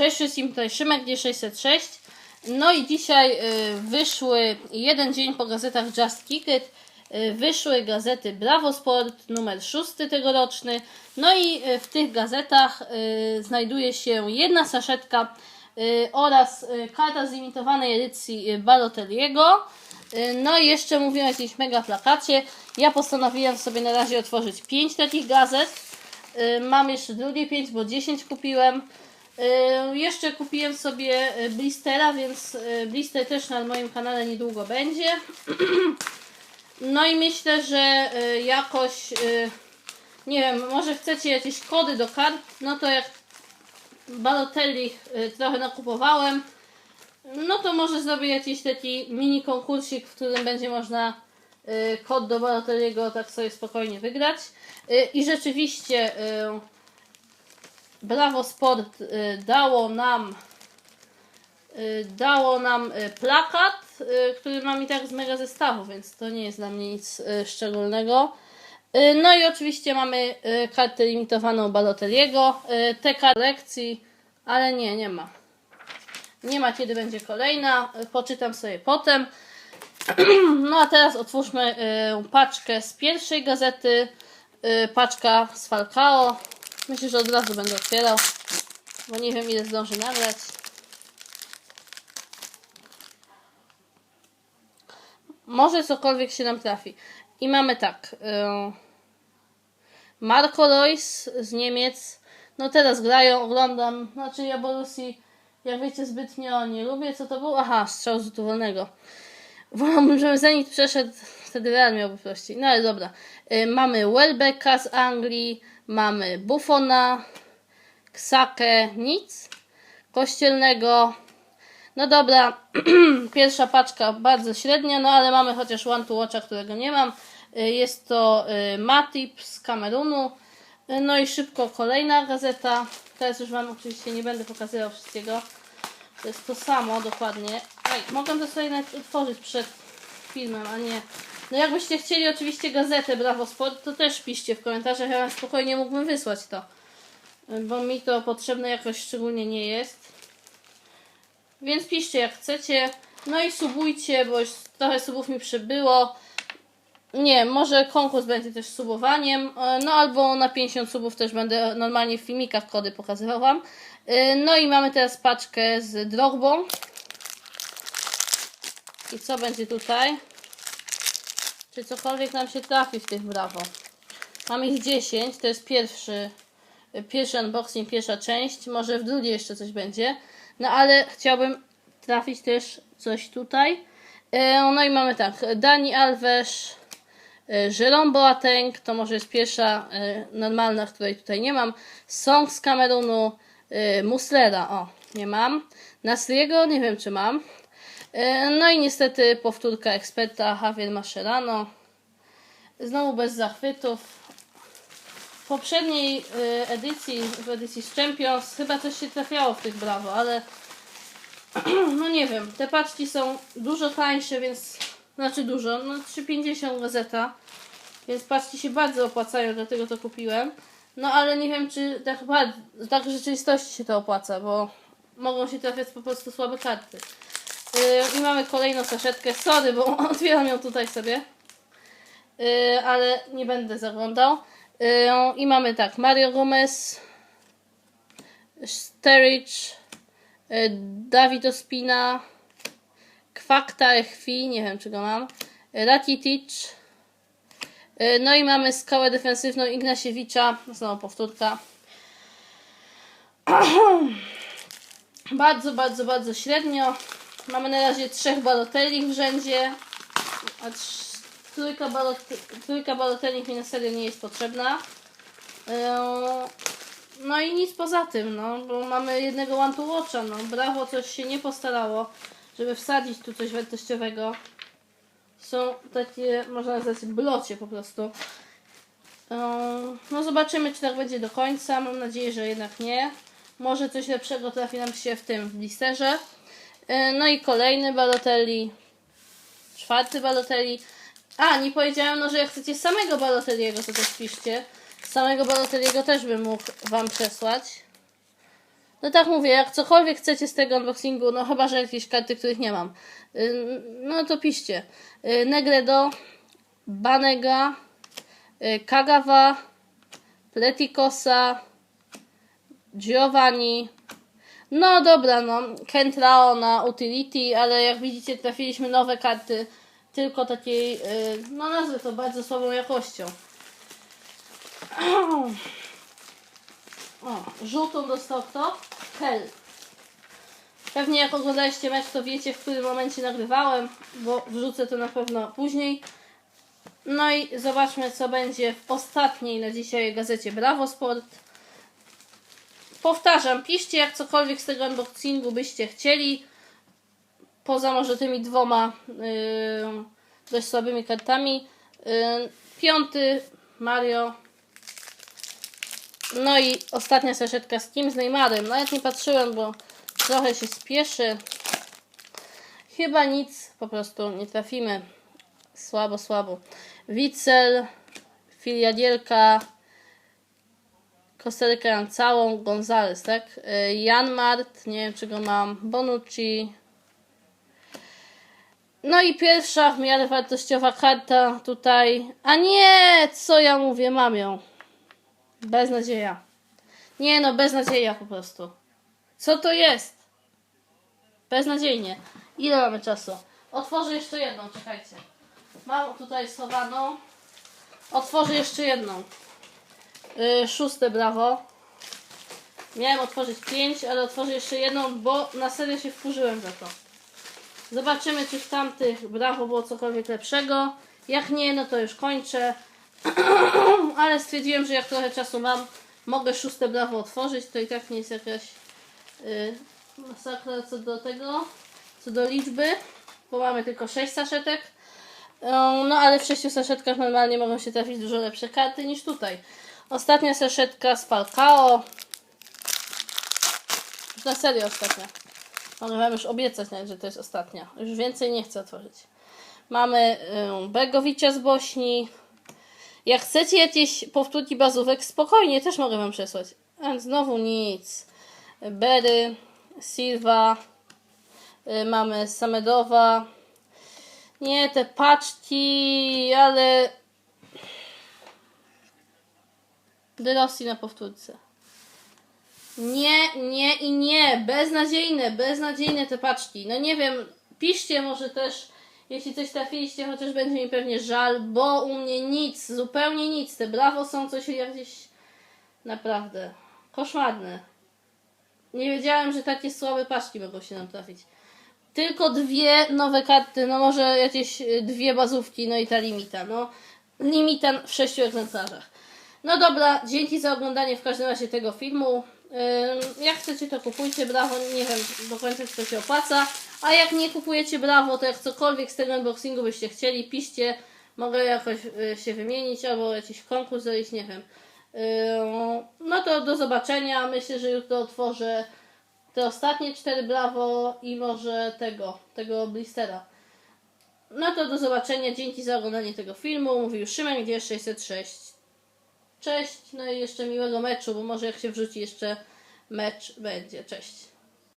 Cześć wszystkim, tutaj Szymek D606. No i dzisiaj y, wyszły jeden dzień po gazetach Just Kick It. y, Wyszły gazety Bravo Sport numer 6 tegoroczny. No i y, w tych gazetach znajduje się jedna saszetka oraz karta z limitowanej edycji Balotelliego. Y, No i jeszcze mówiłem o jakimś mega plakacie. Ja postanowiłem sobie na razie otworzyć 5 takich gazet. Mam jeszcze drugie 5, bo 10 kupiłem. Jeszcze kupiłem sobie y, blistera, więc y, blister też na moim kanale niedługo będzie. No i myślę, że y, jakoś, nie wiem, może chcecie jakieś kody do kart, no to jak Balotelli trochę nakupowałem, no to może zrobię jakiś taki mini konkursik, w którym będzie można kod do Balotelliego tak sobie spokojnie wygrać. I rzeczywiście Bravo Sport y, dało nam y, dało nam y, plakat, który mam i tak z mega zestawu, więc to nie jest dla mnie nic szczególnego. No i oczywiście mamy kartę limitowaną Balotelliego, y, te kolekcji, ale nie, nie ma. Nie ma kiedy będzie kolejna, poczytam sobie potem. No a teraz otwórzmy paczkę z pierwszej gazety, paczka z Falcao. Myślę, że od razu będę otwierał, bo nie wiem ile zdąży nagrać. Może cokolwiek się nam trafi. I mamy tak. y, Marco Reus z Niemiec. No teraz grają, oglądam. Znaczy ja Borussii, jak wiecie, zbytnio nie lubię. Co to było? Aha, strzał z rzutu wolnego. Wolałbym, żeby Zenit przeszedł, wtedy Real miałby prościej. No ale dobra. Y, mamy Welbecka z Anglii, mamy Buffona, Ksakę, nic. Kościelnego. No dobra, pierwsza paczka bardzo średnia, no ale mamy chociaż One to Watcha, którego nie mam. Y, Jest to y, Matip z Kamerunu. Y, No i szybko kolejna gazeta. Teraz już Wam oczywiście nie będę pokazywał wszystkiego. To jest to samo dokładnie. Ej, mogę to sobie nawet otworzyć przed filmem, a nie. No jakbyście chcieli oczywiście gazetę Bravo Sport, to też piszcie w komentarzach, ja spokojnie mógłbym wysłać to. Bo mi to potrzebne jakoś szczególnie nie jest. Więc piszcie jak chcecie. No i subujcie, bo już trochę subów mi przybyło. Nie, może konkurs będzie też subowaniem. e, No albo na 50 subów też będę normalnie w filmikach kody pokazywał Wam. E, No i mamy teraz paczkę z drogbą. I co będzie tutaj? Czy cokolwiek nam się trafi w tych brawo? Mam ich 10, to jest pierwszy, pierwszy unboxing, pierwsza część. Może w drugiej jeszcze coś będzie. No ale chciałbym trafić też coś tutaj. E, No i mamy tak, Dani Alves, e, Jerome Boateng, to może jest pierwsza e, normalna, której tutaj nie mam. Song z Kamerunu, Muslera, o, nie mam. Nasriego, nie wiem czy mam. E, No i niestety powtórka eksperta Javier Mascherano. Znowu bez zachwytów. W poprzedniej y, edycji, w edycji z Champions, chyba coś się trafiało w tych brawo, ale no nie wiem, te paczki są dużo tańsze, więc znaczy dużo, no 3,50 gazeta, więc paczki się bardzo opłacają, dlatego to kupiłem. No ale nie wiem, czy tak, tak w rzeczywistości się to opłaca, bo mogą się trafiać po prostu słabe karty. Yy, I mamy kolejną saszetkę. Sorry, bo otwieram ją tutaj sobie. Yy, ale nie będę zaglądał. Yy, I mamy tak, Mario Gomez, yy, David Ospina, Kwakta Echwi, nie wiem czy go mam, Rakitic, no i mamy skałę defensywną Ignasiewicza, znowu powtórka. Bardzo, bardzo, bardzo średnio. Mamy na razie trzech balotelli w rzędzie, a trójka, balot, trójka balotelli mi na serio nie jest potrzebna. Eee, No i nic poza tym, no, bo mamy jednego one to watcha, no. Brawo, coś się nie postarało, żeby wsadzić tu coś wartościowego. Są takie, można nazwać, blocie po prostu. Eee, No zobaczymy, czy tak będzie do końca. Mam nadzieję, że jednak nie. Może coś lepszego trafi nam się w tym w blisterze. Eee, No i kolejny Balotelli. Czwarty Balotelli. A, nie powiedziałem, no, że jak chcecie samego Balotelliego, to też piszcie. Samego Balotelliego też bym mógł Wam przesłać. No tak mówię, jak cokolwiek chcecie z tego unboxingu, no chyba, że jakieś karty, których nie mam, y, no to piszcie. Y, Negredo, Banega, y, Kagawa, Pletikosa, Giovanni. No dobra, no. Kentrao na utility, ale jak widzicie, trafiliśmy nowe karty tylko takiej, y, no nazwę to bardzo słabą jakością. O, żółtą dostał kto? Kel. Pewnie jak oglądaliście mecz, to wiecie, w którym momencie nagrywałem, bo wrzucę to na pewno później. No i zobaczmy, co będzie w ostatniej na dzisiaj gazecie Bravo Sport. Powtarzam, piszcie jak cokolwiek z tego unboxingu byście chcieli. Poza może tymi dwoma yy, dość słabymi kartami. Yy, piąty Mario. No i ostatnia saszetka z kim? Z Neymarem. Nawet nie patrzyłem, bo trochę się spieszy. Chyba nic, po prostu nie trafimy. Słabo, słabo. Wicel, Filiadielka, Kostelkę mam całą, Gonzales, tak? Y, Jan Mart, nie wiem czy go mam, Bonucci. No i pierwsza w miarę wartościowa karta tutaj. A nie, co ja mówię, mam ją. Beznadzieja. Nie no, beznadzieja po prostu. Co to jest? Beznadziejnie. Ile mamy czasu? Otworzę jeszcze jedną, czekajcie. Mam tutaj schowaną. Otworzę jeszcze jedną. Yy, szóste brawo. Miałem otworzyć pięć, ale otworzę jeszcze jedną, bo na serio się wkurzyłem za to. Zobaczymy, czy w tamtych brawo było cokolwiek lepszego. Jak nie, no to już kończę. ale stwierdziłem, że jak trochę czasu mam, mogę szóste brawo otworzyć. To i tak nie jest jakaś yy, masakra co do tego, co do liczby, bo mamy tylko 6 saszetek. Yy, No ale w 6 saszetkach normalnie mogą się trafić dużo lepsze karty niż tutaj. Ostatnia saszetka z Falcao. Na serio ostatnia. Mogę wam już obiecać nawet, że to jest ostatnia. Już więcej nie chcę otworzyć. Mamy Begowicia z Bośni. Jak chcecie jakieś powtórki bazówek, spokojnie, też mogę wam przesłać. A znowu nic. Berry, Silva. Yy, mamy Samedowa. Nie, te paczki, ale De Rossi na powtórce. Nie, nie i nie. Beznadziejne, beznadziejne te paczki. No nie wiem, piszcie może też, jeśli coś trafiliście, chociaż będzie mi pewnie żal, bo u mnie nic, zupełnie nic. Te brawo są coś jakieś naprawdę koszmarne. Nie wiedziałem, że takie słabe paczki mogą się nam trafić. Tylko dwie nowe karty, no może jakieś y, dwie bazówki, no i ta limita. No, limitan w sześciu egzemplarzach. No dobra, dzięki za oglądanie w każdym razie tego filmu. Jak chcecie to kupujcie Brawo, nie wiem do końca czy to się opłaca. A jak nie kupujecie Brawo, to jak cokolwiek z tego unboxingu byście chcieli, piszcie. Mogę jakoś y, się wymienić albo jakiś konkurs zrobić, nie wiem. No to do zobaczenia. Myślę, że jutro otworzę te ostatnie cztery Brawo i może tego, tego blistera. No to do zobaczenia. Dzięki za oglądanie tego filmu. Mówił Szymek G606. Cześć, no i jeszcze miłego meczu, bo może jak się wrzuci jeszcze mecz będzie. Cześć.